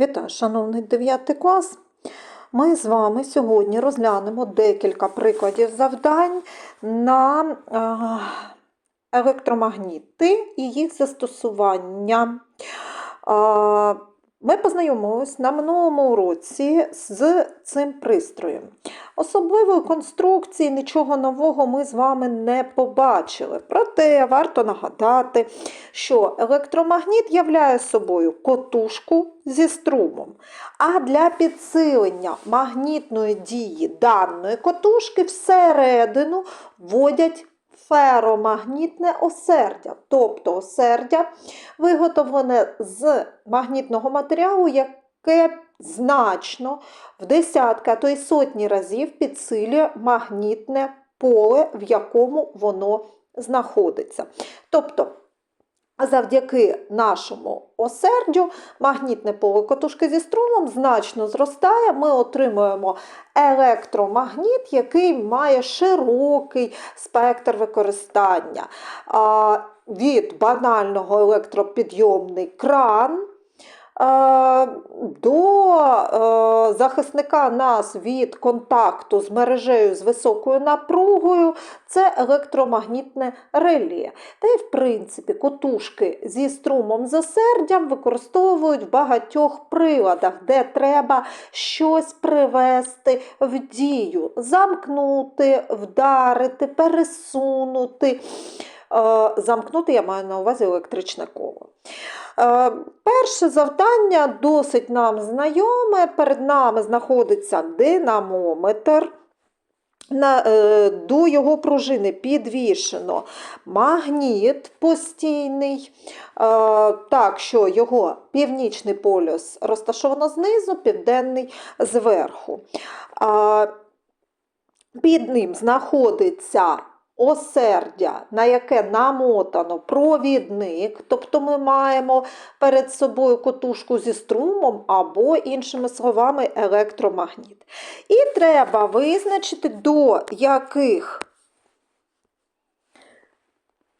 Вітаю, шановний 9 клас. Ми з вами сьогодні розглянемо декілька прикладів завдань на електромагніти і їх застосування. Ми познайомились на минулому уроці з цим пристроєм. Особливої конструкції нічого нового ми з вами не побачили. Проте варто нагадати, що електромагніт являє собою котушку зі струмом. А для підсилення магнітної дії даної котушки всередину вводять феромагнітне осердя, тобто осердя виготовлене з магнітного матеріалу, яке значно в десятки, а то й сотні разів підсилює магнітне поле, в якому воно знаходиться. Тобто, завдяки нашому осердю магнітне поле котушки зі струмом значно зростає, ми отримуємо електромагніт, який має широкий спектр використання. Від банального електропідйомний кран. Е, До е, захисника нас від контакту з мережею з високою напругою це електромагнітне реле. Та й, в принципі, котушки зі струмом з осердям використовують в багатьох приладах, де треба щось привести в дію, замкнути, вдарити, пересунути. Е, Замкнути я маю на увазі електричне коло. Е, Перше завдання досить нам знайоме. Перед нами знаходиться динамометр. Е, До його пружини підвішено магніт постійний, так що його північний полюс розташовано знизу, південний зверху. Під ним знаходиться осердя, на яке намотано провідник, тобто ми маємо перед собою котушку зі струмом або, іншими словами, електромагніт. І треба визначити, до яких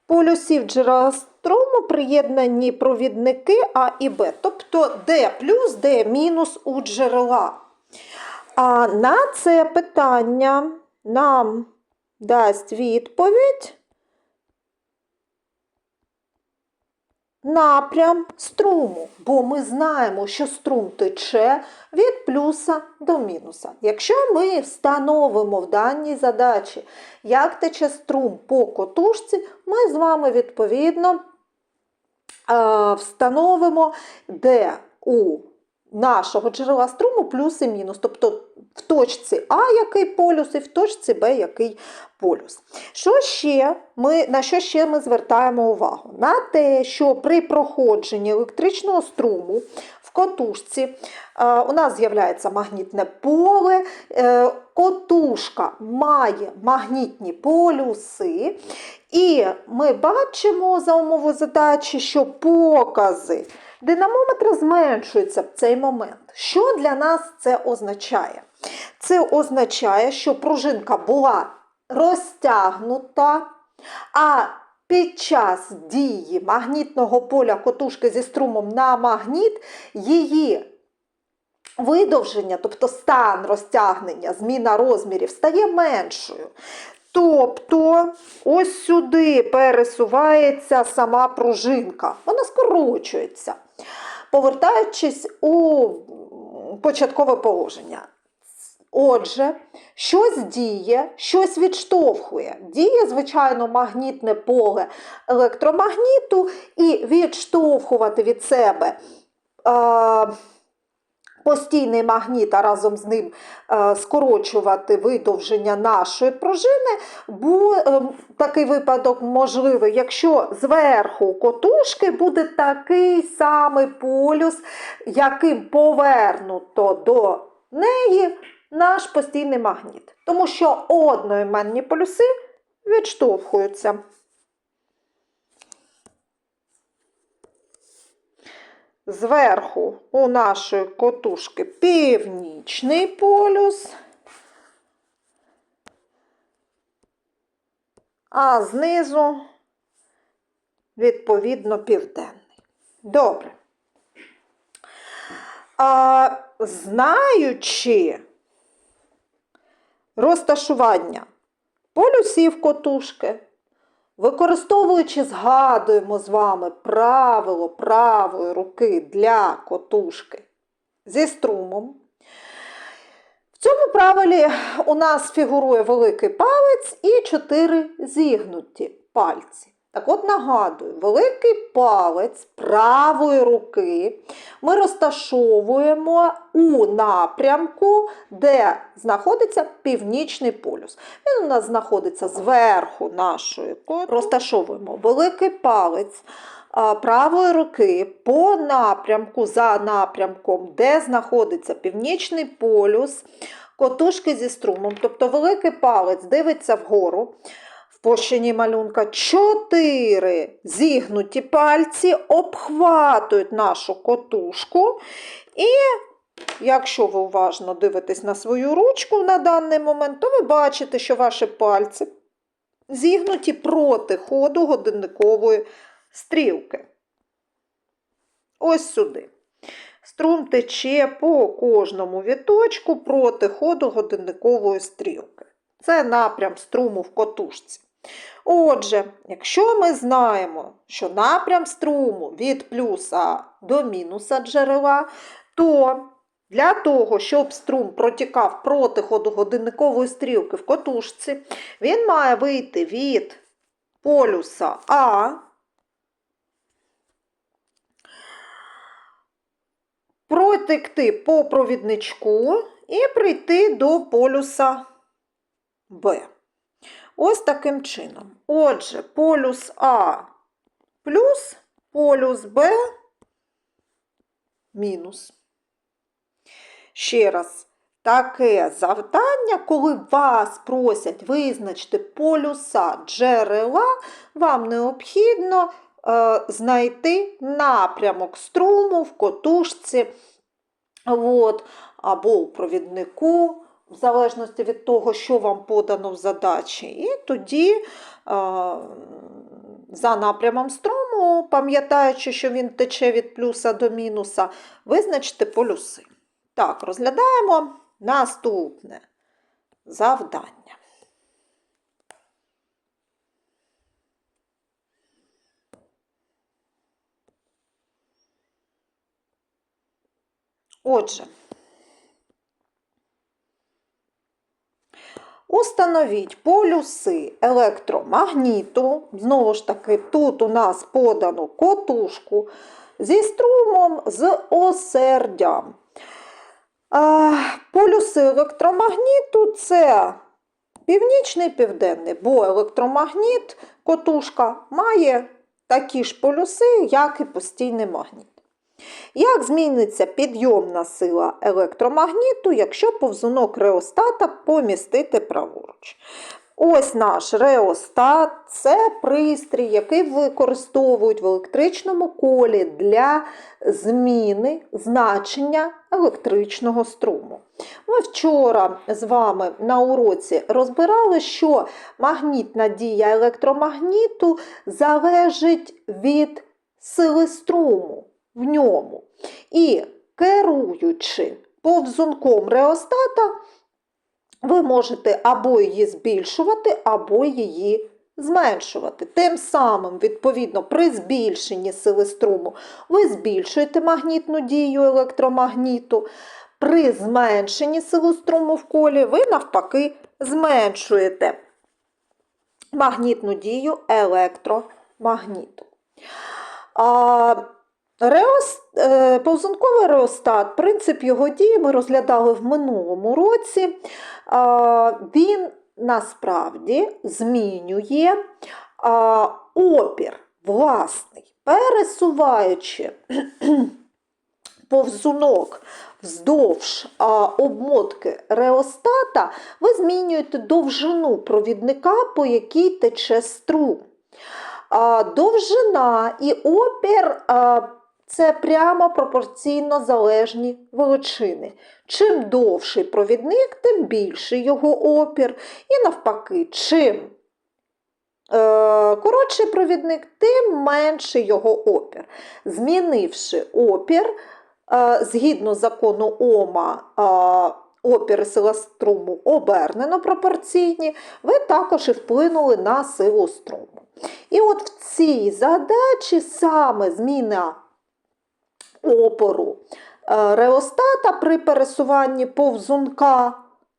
полюсів джерела струму приєднані провідники А і Б, тобто Д плюс, Д мінус у джерела. А на це питання нам дасть відповідь напрям струму, бо ми знаємо, що струм тече від плюса до мінуса. Якщо ми встановимо в даній задачі, як тече струм по котушці, ми з вами відповідно е, встановимо, де у нашого джерела струму плюс і мінус. Тобто в точці А який полюс і в точці Б який полюс. Що ще ми, На що ще ми звертаємо увагу? На те, що при проходженні електричного струму в котушці е, у нас з'являється магнітне поле, е, котушка має магнітні полюси, і ми бачимо за умови задачі, що покази динамометра зменшуються в цей момент. Що для нас це означає? Це означає, що пружинка була розтягнута, а під час дії магнітного поля котушки зі струмом на магніт її видовження, тобто стан розтягнення, зміна розмірів стає меншою. Тобто, ось сюди пересувається сама пружинка, вона скорочується, повертаючись у початкове положення. Отже, щось діє, щось відштовхує. Діє, звичайно, магнітне поле електромагніту і відштовхувати від себе. Е Постійний магніт, а разом з ним е, скорочувати видовження нашої пружини, бо е, такий випадок можливий, якщо зверху котушки буде такий самий полюс, яким повернуто до неї наш постійний магніт. Тому що одноіменні полюси відштовхуються. Зверху у нашої котушки північний полюс, а знизу, відповідно, південний. Добре. а, знаючи розташування полюсів котушки, використовуючи, згадуємо з вами правило правої руки для котушки зі струмом. В цьому правилі у нас фігурує великий палець і чотири зігнуті пальці. Так от нагадую, великий палець правої руки ми розташовуємо у напрямку, де знаходиться північний полюс. Він у нас знаходиться зверху нашої коти. Розташовуємо великий палець правої руки по напрямку, за напрямком, де знаходиться північний полюс, котушки зі струмом. Тобто великий палець дивиться вгору. Площині малюнка чотири зігнуті пальці обхватують нашу котушку. І якщо ви уважно дивитесь на свою ручку на даний момент, то ви бачите, що ваші пальці зігнуті проти ходу годинникової стрілки. Ось сюди. Струм тече по кожному віточку проти ходу годинникової стрілки. Це напрям струму в котушці. Отже, якщо ми знаємо, що напрям струму від плюса до мінуса джерела, то для того, щоб струм протікав проти ходу годинникової стрілки в котушці, він має вийти від полюса А протекти по провідничку і прийти до полюса Б. Ось таким чином. Отже, полюс А плюс полюс Б мінус. Ще раз, таке завдання, коли вас просять визначити полюса джерела, вам необхідно е, знайти напрямок струму в котушці от, або у провіднику, в залежності від того, що вам подано в задачі. І тоді за напрямом струму, пам'ятаючи, що він тече від плюса до мінуса, визначте полюси. Так, розглядаємо наступне завдання. Отже, установіть полюси електромагніту. Знову ж таки, тут у нас подано котушку зі струмом з осердям. Полюси електромагніту це північний південний, бо електромагніт, котушка, має такі ж полюси, як і постійний магніт. Як зміниться підйомна сила електромагніту, якщо повзунок реостата помістити праворуч? Ось наш реостат це пристрій, який використовують в електричному колі для зміни значення електричного струму. Ми вчора з вами на уроці розбирали, що магнітна дія електромагніту залежить від сили струму в ньому. І керуючи повзунком реостата, ви можете або її збільшувати, або її зменшувати. Тим самим, відповідно, при збільшенні сили струму ви збільшуєте магнітну дію електромагніту. При зменшенні сили струму в колі ви навпаки зменшуєте магнітну дію електромагніту. А, Реос, е, повзунковий реостат, принцип його дії ми розглядали в минулому році. Він насправді змінює опір власний, пересуваючи повзунок вздовж обмотки реостата, ви змінюєте довжину провідника, по якій тече струм. Довжина і опір це прямо пропорційно залежні величини. Чим довший провідник, тим більший його опір. І навпаки, чим е, коротший провідник, тим менший його опір. Змінивши опір, е, згідно закону Ома, е, опір сила струму обернено пропорційні, ви також і вплинули на силу струму. І от в цій задачі саме зміна опору е, реостата при пересуванні повзунка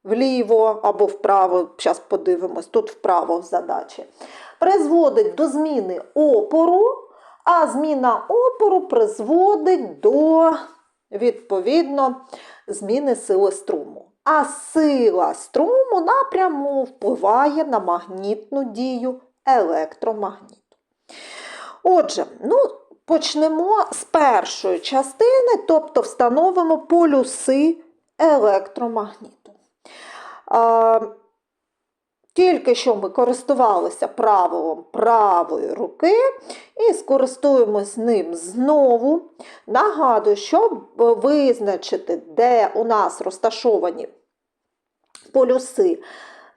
вліво або вправо, зараз подивимось, тут вправо в задачі, призводить до зміни опору, а зміна опору призводить до, відповідно, зміни сили струму. А сила струму напряму впливає на магнітну дію електромагніту. Отже, ну, почнемо з першої частини, тобто встановимо полюси електромагніту. Тільки що ми користувалися правилом правої руки і скористуємось ним знову. Нагадую, щоб визначити, де у нас розташовані полюси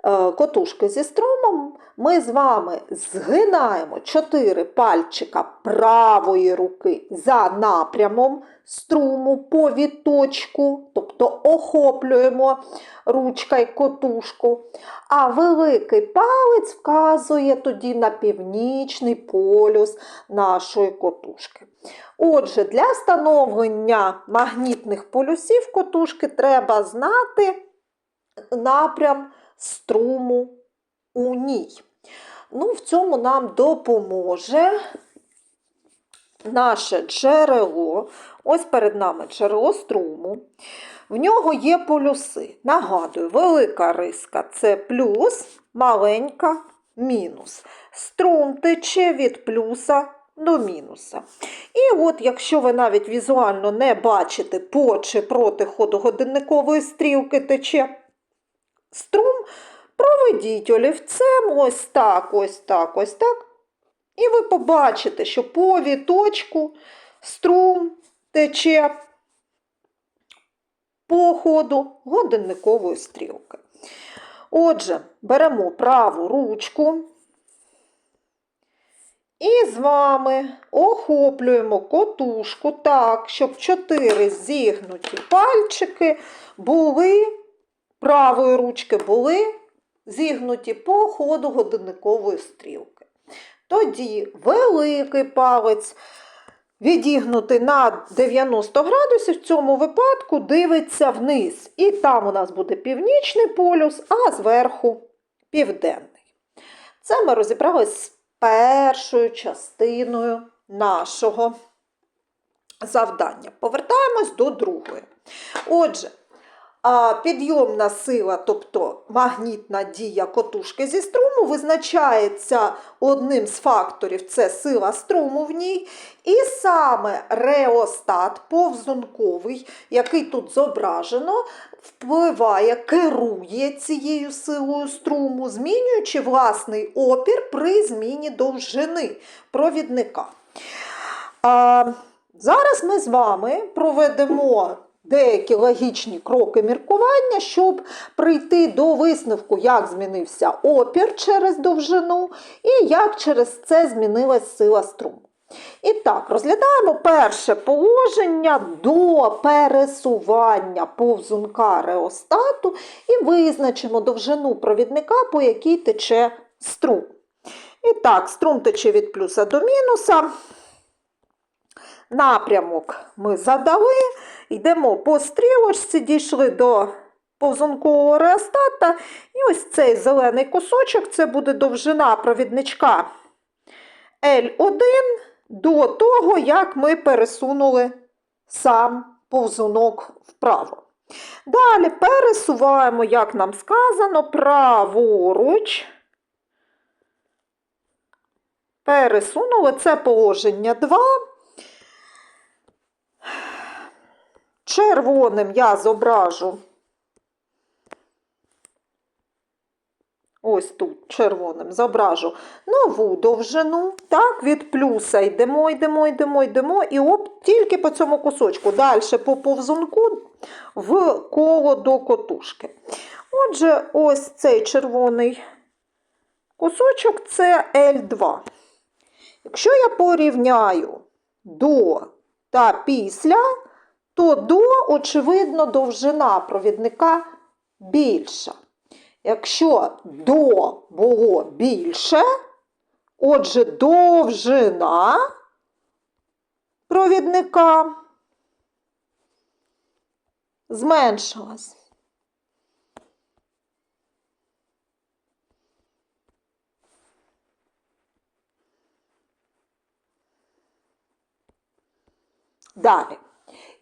е, котушки зі струмом, ми з вами згинаємо чотири пальчика правої руки за напрямом струму по віточку, тобто охоплюємо ручка й котушку, а великий палець вказує тоді на північний полюс нашої котушки. Отже, для встановлення магнітних полюсів котушки треба знати напрям струму у ній. Ну, в цьому нам допоможе наше джерело. Ось перед нами джерело струму. В нього є полюси. Нагадую, велика риска це плюс, маленька мінус. Струм тече від плюса до мінуса. І от, якщо ви навіть візуально не бачите по чи проти ходу годинникової стрілки тече струм, проведіть олівцем ось так, ось так, ось так. І ви побачите, що по віточку струм тече по ходу годинникової стрілки. Отже, беремо праву ручку і з вами охоплюємо котушку так, щоб чотири зігнуті пальчики були правої ручки були зігнуті по ходу годинникової стрілки. Тоді великий палець відігнутий на 90 градусів, в цьому випадку дивиться вниз. І там у нас буде північний полюс, а зверху південний. Це ми розібралися з першою частиною нашого завдання. Повертаємось до другої. Отже, підйомна сила, тобто магнітна дія котушки зі струму, визначається одним з факторів це сила струму в ній. І саме реостат повзунковий, який тут зображено, впливає, керує цією силою струму, змінюючи власний опір при зміні довжини провідника. А, Зараз ми з вами проведемо деякі логічні кроки міркування, щоб прийти до висновку, як змінився опір через довжину і як через це змінилась сила струму. І так, розглядаємо перше положення до пересування повзунка реостату і визначимо довжину провідника, по якій тече струм. І так, струм тече від плюса до мінуса. Напрямок ми задали, йдемо по стрілочці, дійшли до повзункового реостата. І ось цей зелений кусочок це буде довжина провідничка L1 до того, як ми пересунули сам повзунок вправо. Далі пересуваємо, як нам сказано, праворуч. Пересунули це положення 2. Червоним я зображу ось тут червоним зображу нову довжину. Так, від плюса йдемо, йдемо, йдемо, йдемо, і оп, тільки по цьому кусочку. Далі по повзунку в коло до котушки. Отже, ось цей червоний кусочок це L2. Якщо я порівняю до та після, то до, очевидно, довжина провідника більша. Якщо до було більше, отже, довжина провідника зменшилась. Далі.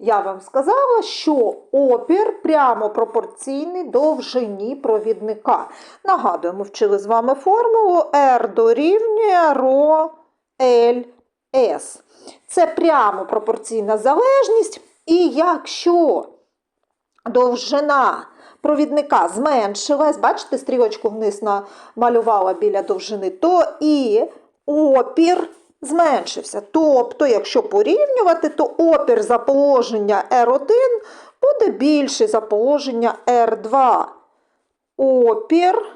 Я вам сказала, що опір прямо пропорційний довжині провідника. Нагадую, ми вчили з вами формулу R дорівнює ρ L S. Це прямо пропорційна залежність. І якщо довжина провідника зменшилась, бачите, стрілочку вниз намалювала біля довжини, то і опір зменшився. Тобто, якщо порівнювати, то опір за положення R1 буде більший за положення R2. Опір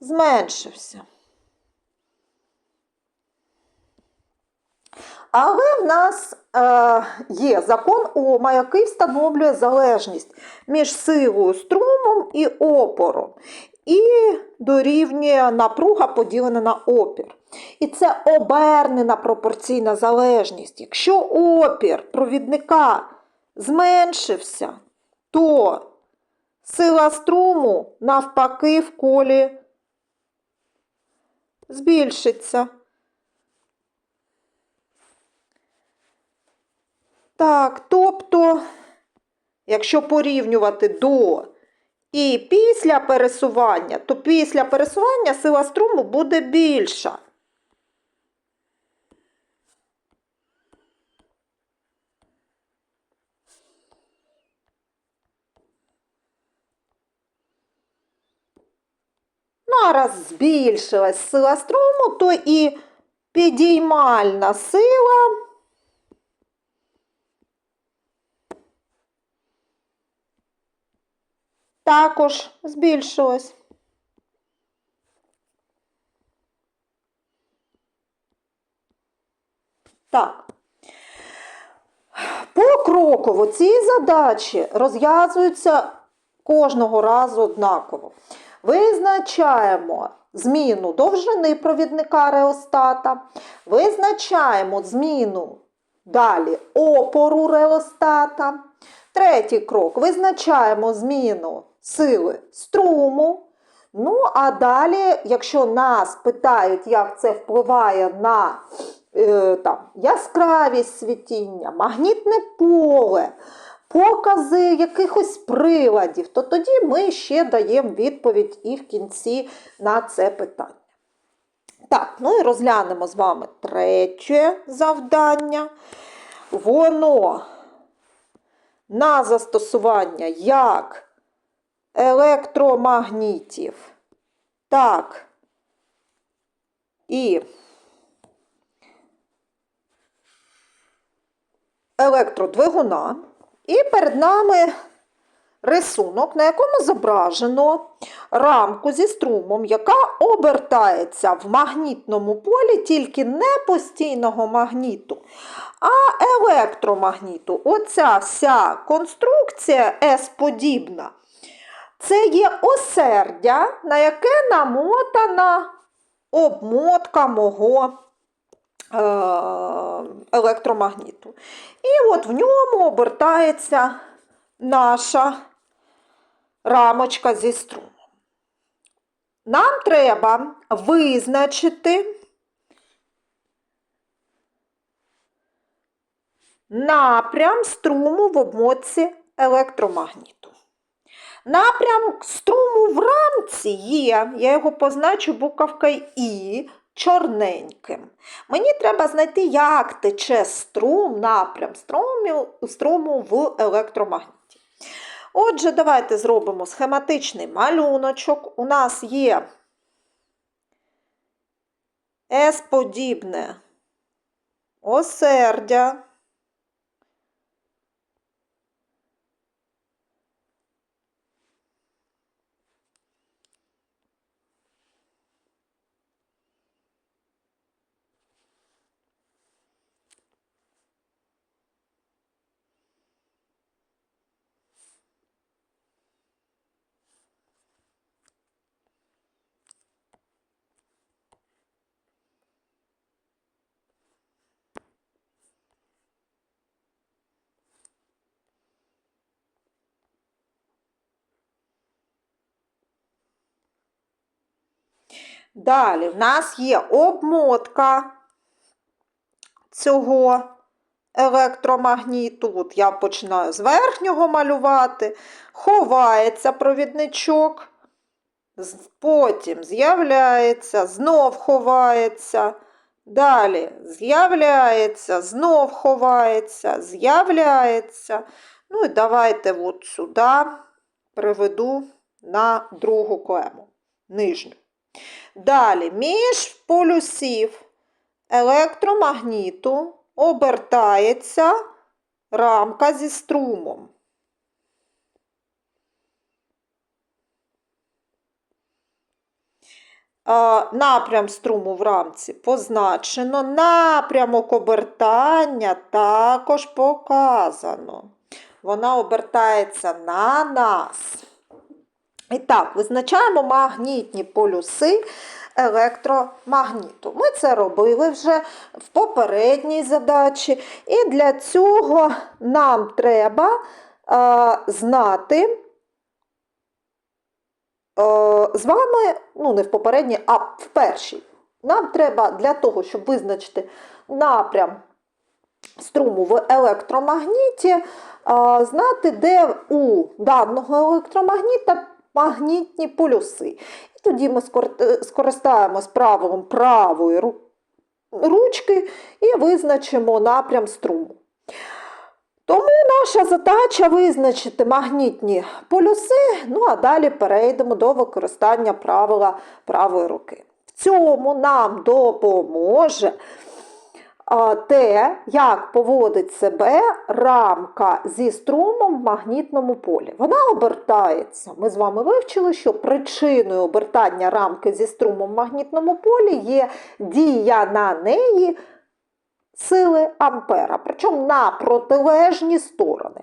зменшився. Але в нас е, є закон Ома, який встановлює залежність між силою струмом і опором. І дорівнює напруга поділена на опір. І це обернена пропорційна залежність. Якщо опір провідника зменшився, то сила струму навпаки в колі збільшиться. Так, тобто, якщо порівнювати до і після пересування, то після пересування сила струму буде більша. Ну, раз збільшилась сила струму, то і підіймальна сила також збільшилась. Так. Покроково ці задачі розв'язуються кожного разу однаково. Визначаємо зміну довжини провідника реостата, визначаємо зміну далі опору реостата. Третій крок визначаємо зміну сили струму. Ну, а далі, якщо нас питають, як це впливає на е, там, яскравість світіння, магнітне поле, покази якихось приладів, то тоді ми ще даємо відповідь і в кінці на це питання. Так, ну і розглянемо з вами третє завдання. Воно на застосування як електромагнітів, так і електродвигуна. І перед нами рисунок, на якому зображено рамку зі струмом, яка обертається в магнітному полі тільки не постійного магніту, а електромагніту. Оця вся конструкція С-подібна. Це є осердя, на яке намотана обмотка мого е, електромагніту. І от в ньому обертається наша рамочка зі струмом. Нам треба визначити напрям струму в обмотці електромагніту. Напрям струму в рамці є, я його позначу буковкою І чорненьким. Мені треба знайти, як тече струм, напрям струму, струму в електромагніті. Отже, давайте зробимо схематичний малюночок. У нас є С-подібне осердя. Далі в нас є обмотка цього електромагніту. От я починаю з верхнього малювати, ховається провідничок, потім з'являється, знов ховається. Далі з'являється, знов ховається, з'являється. Ну і давайте от сюди приведу на другу клему, нижню. Далі, між полюсів електромагніту обертається рамка зі струмом. Напрям струму в рамці позначено, напрямок обертання також показано. Вона обертається на нас. І так, визначаємо магнітні полюси електромагніту. Ми це робили вже в попередній задачі. І для цього нам треба е, знати е, з вами, ну не в попередній, а в першій. Нам треба для того, щоб визначити напрям струму в електромагніті, е, знати, де у даного електромагніта магнітні полюси. І тоді ми скор- скористаємось правилом правої ручки і визначимо напрям струму. Тому наша задача визначити магнітні полюси, ну а далі перейдемо до використання правила правої руки. В цьому нам допоможе те, як поводить себе рамка зі струмом в магнітному полі. Вона обертається. Ми з вами вивчили, що причиною обертання рамки зі струмом в магнітному полі є дія на неї сили Ампера, причому на протилежні сторони.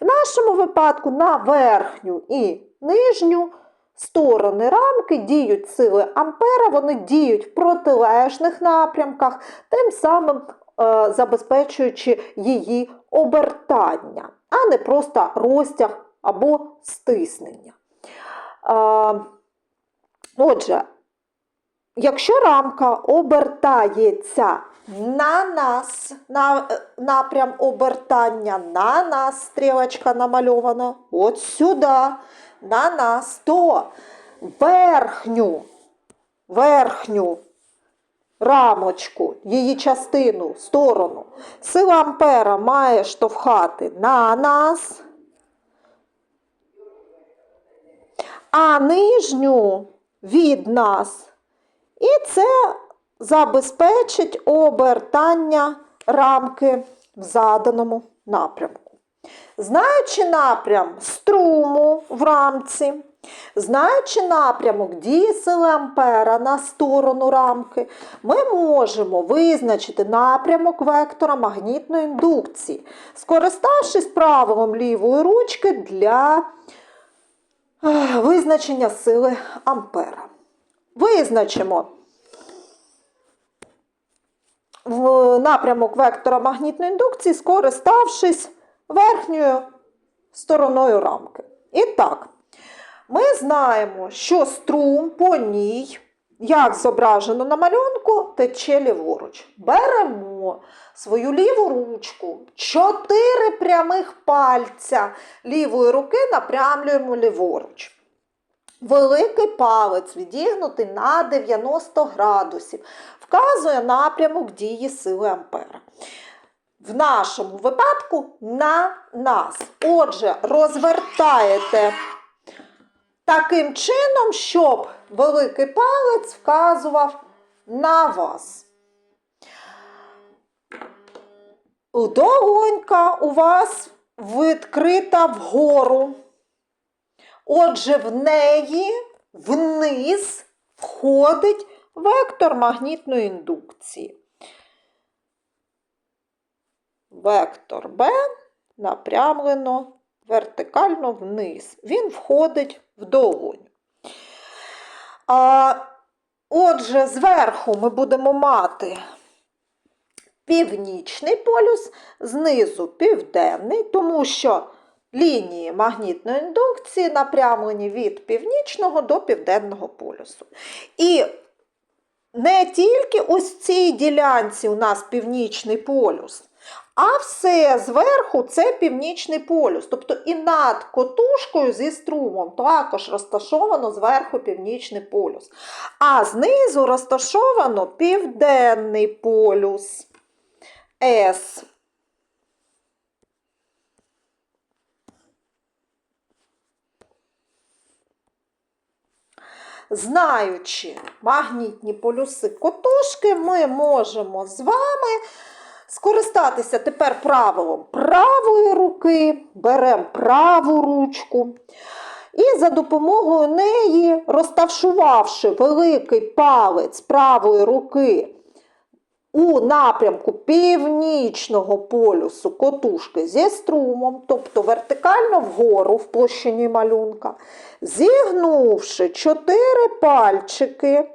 В нашому випадку на верхню і нижню сторони рамки діють сили Ампера, вони діють в протилежних напрямках, тим самим е, забезпечуючи її обертання, а не просто розтяг або стиснення. Е, отже, якщо рамка обертається на нас, на е, напрям обертання, на нас стрілочка намальована, от сюди, на нас, то верхню, верхню рамочку, її частину, сторону, сила Ампера має штовхати на нас, а нижню від нас. І це забезпечить обертання рамки в заданому напрямку. Знаючи напрям струму в рамці, знаючи напрямок дії сили Ампера на сторону рамки, ми можемо визначити напрямок вектора магнітної індукції, скориставшись правилом лівої ручки для визначення сили Ампера. Визначимо напрямок вектора магнітної індукції, скориставшись верхньою стороною рамки. І так, ми знаємо, що струм по ній, як зображено на малюнку, тече ліворуч. Беремо свою ліву ручку, чотири прямих пальця лівої руки напрямлюємо ліворуч. Великий палець відігнутий на 90 градусів, вказує напрямок дії сили Ампера. В нашому випадку на нас. Отже, розвертаєте таким чином, щоб великий палець вказував на вас. Долонька у вас відкрита вгору. Отже, в неї вниз входить вектор магнітної індукції. Вектор B напрямлено вертикально вниз. Він входить в долоню. А, отже, зверху ми будемо мати північний полюс, знизу південний, тому що лінії магнітної індукції напрямлені від північного до південного полюсу. І не тільки ось цій ділянці у нас північний полюс, а все зверху це північний полюс. Тобто і над котушкою зі струмом також розташовано зверху північний полюс. А знизу розташовано південний полюс С. Знаючи магнітні полюси котушки, ми можемо з вами скористатися тепер правилом правої руки, беремо праву ручку. І за допомогою неї, розташувавши великий палець правої руки у напрямку північного полюсу котушки зі струмом, тобто вертикально вгору в площині малюнка, зігнувши чотири пальчики,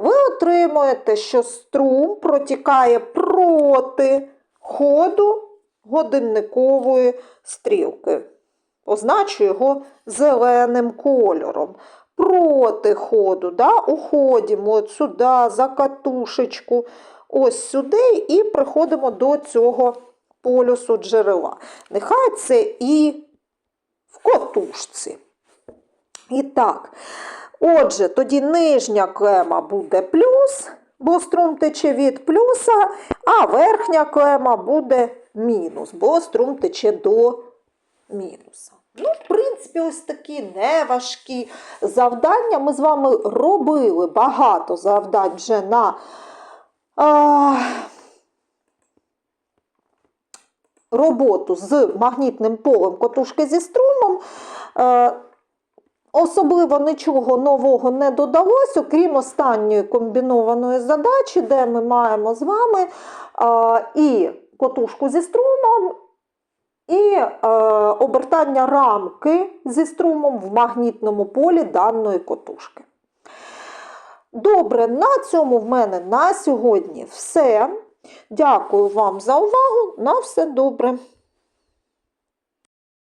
ви отримуєте, що струм протікає проти ходу годинникової стрілки. Позначу його зеленим кольором. Проти ходу, да? уходимо от сюди, за катушечку, ось сюди, і приходимо до цього полюсу джерела. Нехай це і в котушці. І так, отже, тоді нижня клема буде плюс, бо струм тече від плюса, а верхня клема буде мінус, бо струм тече до мінуса. Ну, в принципі, ось такі неважкі завдання. Ми з вами робили багато завдань вже на а, роботу з магнітним полем котушки зі струмом. Е, Особливо нічого нового не додалось, окрім останньої комбінованої задачі, де ми маємо з вами а, і котушку зі струмом, і е, обертання рамки зі струмом в магнітному полі даної котушки. Добре, на цьому в мене на сьогодні все. Дякую вам за увагу. На все добре.